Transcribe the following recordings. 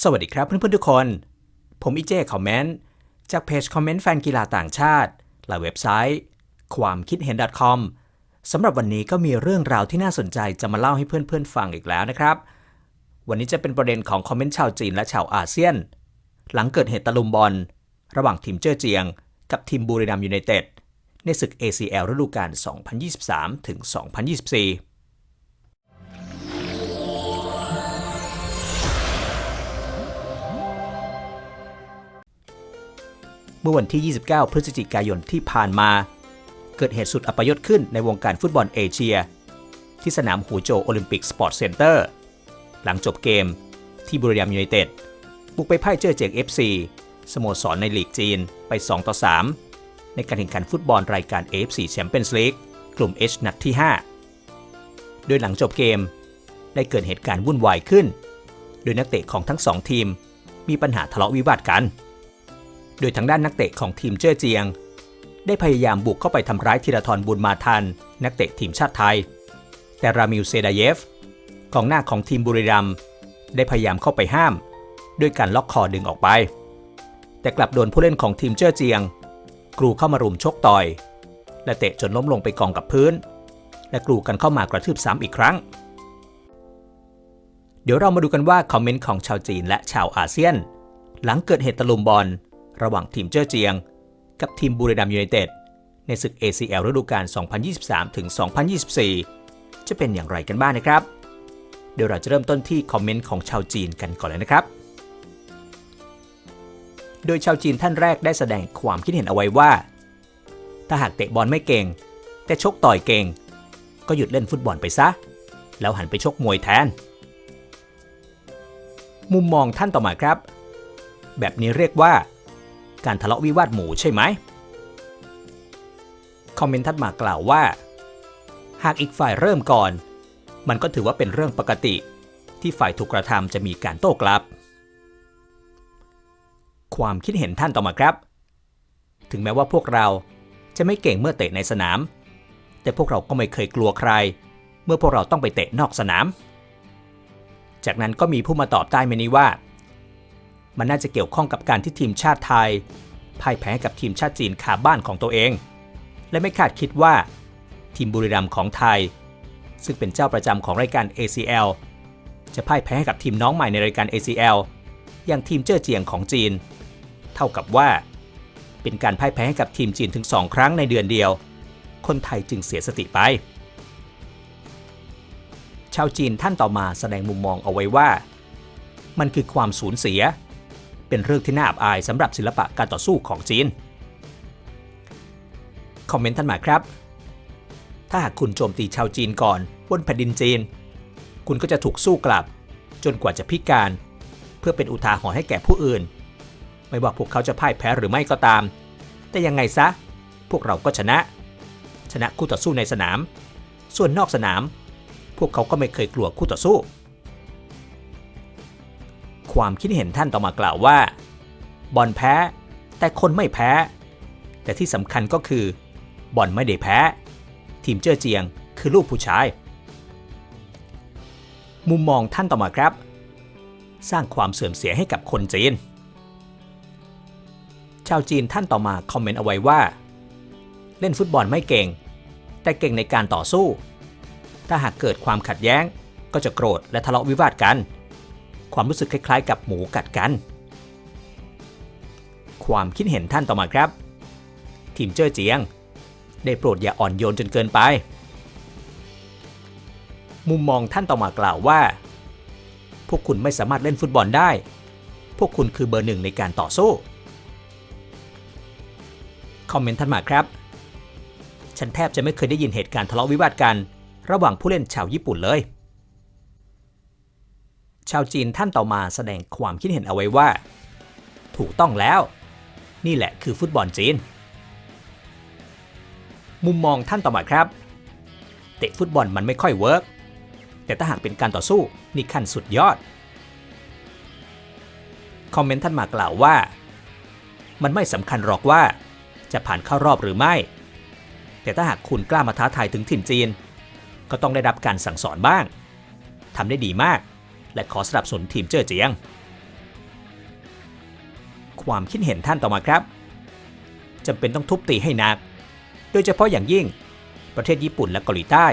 สวัสดีครับเพื่อนๆทุกคน ผมอีเจคอมเมนต์จากเพจคอมเมนต์แฟนกีฬาต่างชาติ และเว็บไซต์ ความคิดเห็น .com สำหรับวันนี้ก็มีเรื่องราวที่น่าสนใจจะมาเล่าให้เพื่อนๆฟังอีกแล้วนะครับ วันนี้จะเป็นประเด็นของคอมเมนต์ชาวจีนและชาวอาเซียน หลังเกิดเหตุตะลุมบอล ระหว่างทีมเจ้อเจียง กับทีมบูรีรัมยูไนเต็ดในศึก ACL ฤดูกาล 2023 เมื่อวันที่ 29 พฤศจิกายนที่ผ่านมา เกิดเหตุสุดอัปยศขึ้นในวงการฟุตบอลเอเชีย ที่สนามหูโจโอลิมปิกสปอร์ตเซ็นเตอร์หลังจบเกมที่บุรีรัมย์ยูไนเต็ดบุกไปพ่ายเจ้อเจียง FC สโมสรในลีกจีนไป 2 ต่อ 3 ในการแข่งขันฟุตบอลรายการ AFC Champions League กลุ่ม H นัดที่ 5 โดยหลังจบเกม ได้เกิดเหตุการณ์วุ่นวายขึ้น โดยนักเตะของทั้งสองทีม มีปัญหาทะเลาะวิวาทกัน โดยทางด้านนักเตะของทีมเจ้อเจียง ได้พยายามบุกเข้าไปทำร้ายธีรทรบุญมาทัน นักเตะทีมชาติไทย แต่รามิลเซดาเยฟกองหน้าของทีมบุรีรัมย์ได้พยายามเข้าไปห้าม ด้วยการล็อกคอดึงออกไป แต่กลับโดนผู้เล่นของทีมเจ้อเจียง กรูเข้ามารุมชกต่อย และเตะจนล้มลงไปกองกับพื้น และกรูกันเข้ามากระทืบซ้ำอีกครั้ง เดี๋ยวเรามาดูกันว่าคอมเมนต์ของชาวจีนและชาวอาเซียน หลังเกิดเหตุตะลุมบอล ระหว่างทีมเจ้อเจียง กับทีมบูรีรัมย์ยูไนเต็ดในศึก ACL ฤดูกาล 2023 ถึง 2024 จะเป็นอย่างไรกันบ้างนะครับ เดี๋ยวเราจะเริ่มต้นที่คอมเมนต์ของชาวจีนกันก่อนเลยนะครับ โดยชาวจีนท่านแรกได้แสดงความคิดเห็นเอาไว้ว่า ถ้าหากเตะบอลไม่เก่ง แต่ชกต่อยเก่ง ก็หยุดเล่นฟุตบอลไปซะ แล้วหันไปชกมวยแทน มุมมองท่านต่อมาครับ แบบนี้เรียกว่า การทะเลาะวิวาทหมู่ใช่ไหม คอมเมนต์ทัดมากล่าวว่า หากอีกฝ่ายเริ่มก่อน มันก็ถือว่าเป็นเรื่องปกติ ที่ฝ่ายถูกกระทำจะมีการโต้กลับ ความคิดเห็นท่านต่อมาครับ ถึงแม้ว่าพวกเราจะไม่เก่งเมื่อเตะในสนาม แต่พวกเราก็ไม่เคยกลัวใคร เมื่อพวกเราต้องไปเตะนอกสนาม จากนั้นก็มีผู้มาตอบใต้เมนี้ว่า มันน่าจะเกี่ยวข้องกับการที่ทีมชาติไทยพ่ายแพ้ให้กับทีมชาติจีนคาบ้านของตัวเอง และไม่คาดคิดว่า ทีมบุรีรัมย์ของไทย ซึ่งเป็นเจ้าประจำของรายการ ACL จะพ่ายแพ้ให้กับทีมน้องใหม่ในรายการ ACL อย่างทีมเจ้อเจียงของจีน เท่ากับว่า เป็นการพ่ายแพ้ให้กับทีมจีนถึง 2 ครั้งในเดือนเดียว คนไทยจึงเสียสติไป ชาวจีนท่านต่อมาแสดงมุมมองเอาไว้ว่า มันคือความสูญเสีย เป็นเรื่องที่น่าอับอายสำหรับศิลปะการต่อสู้ของจีน คอมเมนต์ท่านมาครับ ถ้าหากคุณโจมตีชาวจีนก่อนบนแผ่นดินจีน คุณก็จะถูกสู้กลับ จนกว่าจะพิการ เพื่อเป็นอุทาหรณ์ให้แก่ผู้อื่น ไม่ว่าพวกเขาจะพ่ายแพ้หรือไม่ก็ตาม แต่ยังไงซะ พวกเราก็ชนะ ชนะคู่ต่อสู้ในสนาม ส่วนนอกสนาม พวกเขาก็ไม่เคยกลัวคู่ต่อสู้ ความคิดเห็นท่านต่อมากล่าวว่า บอลแพ้ แต่คนไม่แพ้ แต่ที่สำคัญก็คือบอลไม่ได้แพ้ ทีมเจ้อเจียงคือลูกผู้ชาย มุมมองท่านต่อมาครับ สร้างความเสื่อมเสียให้กับคนจีน ชาวจีนท่านต่อมาคอมเมนต์เอาไว้ว่า เล่นฟุตบอลไม่เก่ง แต่เก่งในการต่อสู้ ถ้าหากเกิดความขัดแย้งก็จะโกรธและทะเลาะวิวาทกัน ความรู้สึกคล้ายๆ กับหมูกัดกัน ความคิดเห็นท่านต่อมาครับ ทีมเจ้อเจียง ได้โปรดอย่าอ่อนโยนจนเกินไป มุมมองท่านต่อมากล่าวว่า พวกคุณไม่สามารถเล่นฟุตบอลได้ พวกคุณคือเบอร์หนึ่งในการต่อสู้ คอมเมนต์ท่านมาครับ ฉันแทบจะไม่เคยได้ยินเหตุการณ์ทะเลาะวิวาทกัน ระหว่างผู้เล่นชาวญี่ปุ่นเลย ชาวจีนท่านต่อมาแสดงความคิดเห็นเอาไว้ว่า ถูกต้องแล้ว นี่แหละคือฟุตบอลจีน มุมมองท่านต่อมาครับ เตะฟุตบอลมันไม่ค่อยเวิร์กแต่ถ้าหากเป็นการต่อสู้นี่ขั้นสุดยอด คอมเมนต์ท่านมากล่าวว่า มันไม่สำคัญหรอกว่า จะผ่านเข้ารอบหรือไม่ แต่ถ้าหากคุณกล้ามาท้าทายถึงถิ่นจีน ก็ต้องได้รับการสั่งสอนบ้างทำได้ดีมาก และขอสนับสนุนทีมเจ้อเจียง ความคิดเห็นท่านต่อมาครับจำเป็นต้องทุบตีให้หนัก โดยเฉพาะอย่างยิ่ง ประเทศญี่ปุ่นและเกาหลีใต้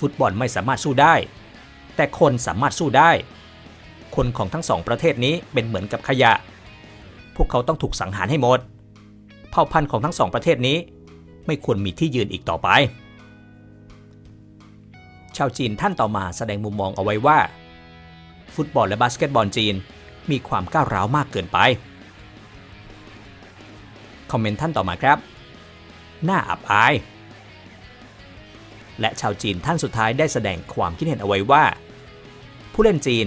ฟุตบอลไม่สามารถสู้ได้ แต่คนสามารถสู้ได้ คนของทั้งสองประเทศนี้เป็นเหมือนกับขยะ พวกเขาต้องถูกสังหารให้หมด เผ่าพันธุ์ของทั้งสองประเทศนี้ ไม่ควรมีที่ยืนอีกต่อไป ชาวจีนท่านต่อมาแสดงมุมมองเอาไว้ว่า ฟุตบอลและบาสเกตบอลจีน มีความก้าวร้าวมากเกินไป คอมเมนต์ท่านต่อมาครับน่าอับอาย และชาวจีนท่านสุดท้ายได้แสดงความคิดเห็นเอาไว้ว่า ผู้เล่นจีน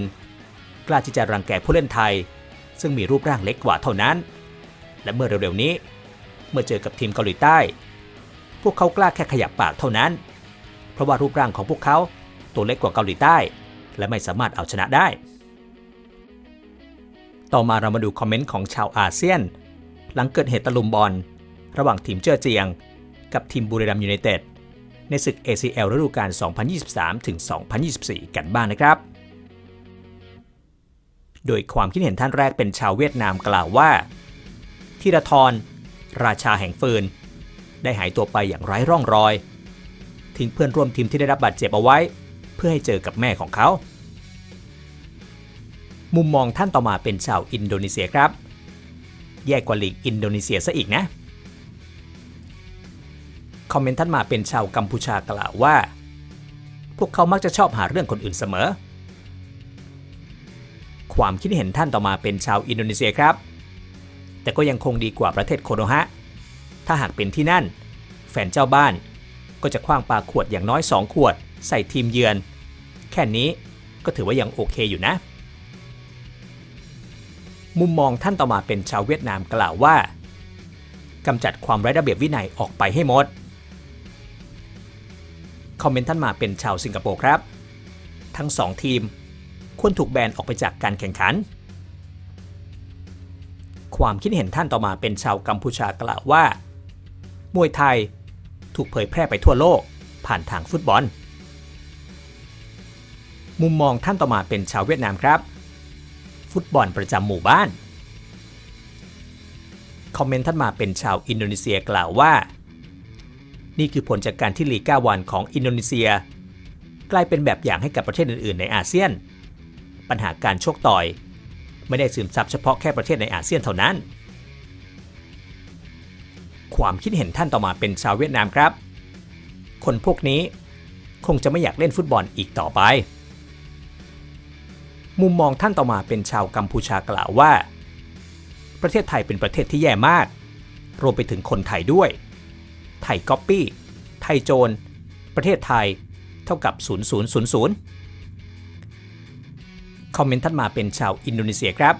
กล้าที่จะรังแกผู้เล่นไทย ซึ่งมีรูปร่างเล็กกว่าเท่านั้น และเมื่อเร็วๆนี้ เมื่อเจอกับทีมเกาหลีใต้ พวกเขากล้าแค่ขยับปากเท่านั้น เพราะว่ารูปร่างของพวกเขาตัวเล็กกว่าเกาหลีใต้ และไม่สามารถเอาชนะได้ ต่อมาเรามาดูคอมเมนต์ของชาวอาเซียน หลังเกิดเหตุตะลุมบอล ระหว่างทีมเจ้อเจียง กับทีมบุรีรัมยูไนเต็ดในศึก ACL ฤดูกาล 2023 ถึง 2024 กันบ้างนะครับ โดยความคิดเห็นท่านแรกเป็นชาวเวียดนามกล่าวว่าธีรทรราชาแห่งฟืน ได้หายตัวไปอย่างไร้ร่องรอย ทิ้งเพื่อนร่วมทีมที่ได้รับบาดเจ็บเอาไว้ พื่อให้เจอกับแม่ของเขา มุมมองท่านต่อมาเป็นชาวอินโดนีเซียครับ แย่กว่าลีกอินโดนีเซียซะอีกนะ คอมเมนต์ท่านมาเป็นชาวกัมพูชากล่าวว่า พวกเขามักจะชอบหาเรื่องคนอื่นเสมอ ความคิดเห็นท่านต่อมาเป็นชาวอินโดนีเซียครับ แต่ก็ยังคงดีกว่าประเทศโคโนฮะ ถ้าหากเป็นที่นั่น แฟนเจ้าบ้านก็จะคว้างปาขวดอย่างน้อย 2 ขวด ใส่ทีมเยือน แค่นี้ก็ถือว่ายังโอเคอยู่นะ มุมมองท่านต่อมาเป็นชาวเวียดนามกล่าวว่ากำจัดความไร้ระเบียบวินัยออกไปให้หมด คอมเมนต์ท่านมาเป็นชาวสิงคโปร์ครับ ทั้งสองทีมควรถูกแบนออกไปจากการแข่งขัน ความคิดเห็นท่านต่อมาเป็นชาวกัมพูชากล่าวว่า มวยไทยถูกเผยแพร่ไปทั่วโลกผ่านทางฟุตบอล มุมมองท่านต่อมาเป็นชาวเวียดนามครับ ฟุตบอลประจำหมู่บ้าน คอมเมนต์ท่านมาเป็นชาวอินโดนีเซียกล่าวว่า นี่คือผลจากการที่ลีก้าวันของอินโดนีเซีย กลายเป็นแบบอย่างให้กับประเทศอื่น ๆ ในอาเซียน ปัญหาการชกต่อย ไม่ได้ซึมซับเฉพาะแค่ประเทศในอาเซียนเท่านั้น ความคิดเห็นท่านต่อมาเป็นชาวเวียดนามครับ คนพวกนี้คงจะไม่อยากเล่นฟุตบอลอีกต่อไป มุมมองท่านต่อมาเป็นชาวกัมพูชากล่าวว่า ประเทศไทยเป็นประเทศที่แย่มาก รวมไปถึงคนไทยด้วย ไทยก๊อปปี้ ไทยโจร ประเทศไทย เท่ากับ 0000 คอมเมนต์ท่านมาเป็นชาวอินโดนีเซียครับ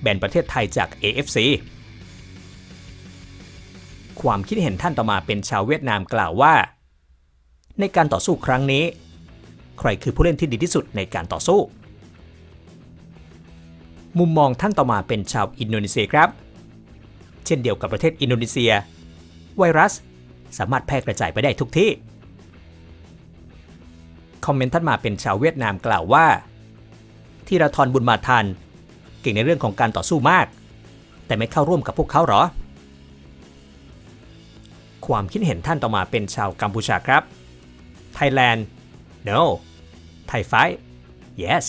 แบนประเทศไทยจาก AFC ความคิดเห็นท่านต่อมาเป็นชาวเวียดนามกล่าวว่า ในการต่อสู้ครั้งนี้ ใครคือผู้เล่นที่ดีที่สุดในการต่อสู้ มุมมองท่านต่อมาเป็นชาวอินโดนีเซียครับ เช่นเดียวกับประเทศอินโดนีเซีย ไวรัสสามารถแพร่กระจายไปได้ทุกที่ คอมเมนต์ท่านมาเป็นชาวเวียดนามกล่าวว่า ที่ราทรบุญมาทันเก่งในเรื่องของการต่อสู้มาก แต่ไม่เข้าร่วมกับพวกเขาหรอ ความคิดเห็นท่านต่อมาเป็นชาวกัมพูชาครับ Thailand no Thai fight yes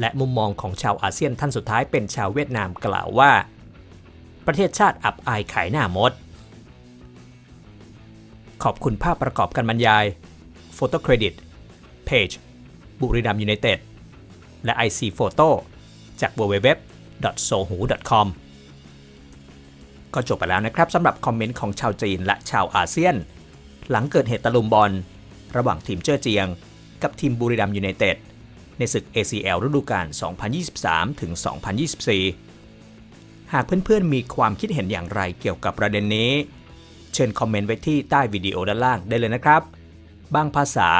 และมุมมองของชาวอาเซียนท่านสุดท้ายเป็นชาวเวียดนามกล่าวว่า ประเทศชาติอับอายขายหน้ามด ขอบคุณภาพประกอบการบรรยาย Photo Credit Page บุรีรัมยูไนเต็ด และ IC Photo จาก www.sohu.com ก็จบไปแล้วนะครับสำหรับคอมเมนต์ของชาวจีนและชาวอาเซียน หลังเกิดเหตุตะลุมบอล ระหว่างทีมเจ้อเจียง กับทีมบุรีรัมยูไนเต็ด ในศึก ACL ฤดูกาล 2023 ถึง 2024 หากเพื่อนๆมีความคิดเห็นอย่างไรเกี่ยวกับประเด็นนี้ เชิญคอมเมนต์ไว้ที่ใต้วิดีโอด้านล่างได้เลยนะครับ บางภาษา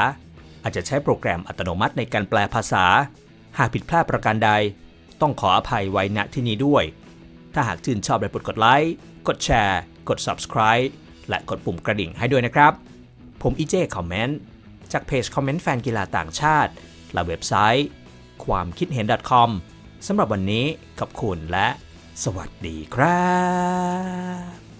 อาจจะใช้โปรแกรมอัตโนมัติในการแปลภาษา หากผิดพลาดประการใด ต้องขออภัยไว้ณที่นี้ด้วย ถ้าหากชื่นชอบได้โปรดกดไลค์ กดแชร์ กด subscribe และกดปุ่มกระดิ่งให้ด้วยนะครับ ผมอีเจคอมเมนต์จากเพจคอมเมนต์แฟนกีฬาต่างชาติ และเว็บไซต์ ความคิดเห็น .com สำหรับวันนี้ขอบคุณและสวัสดีครับ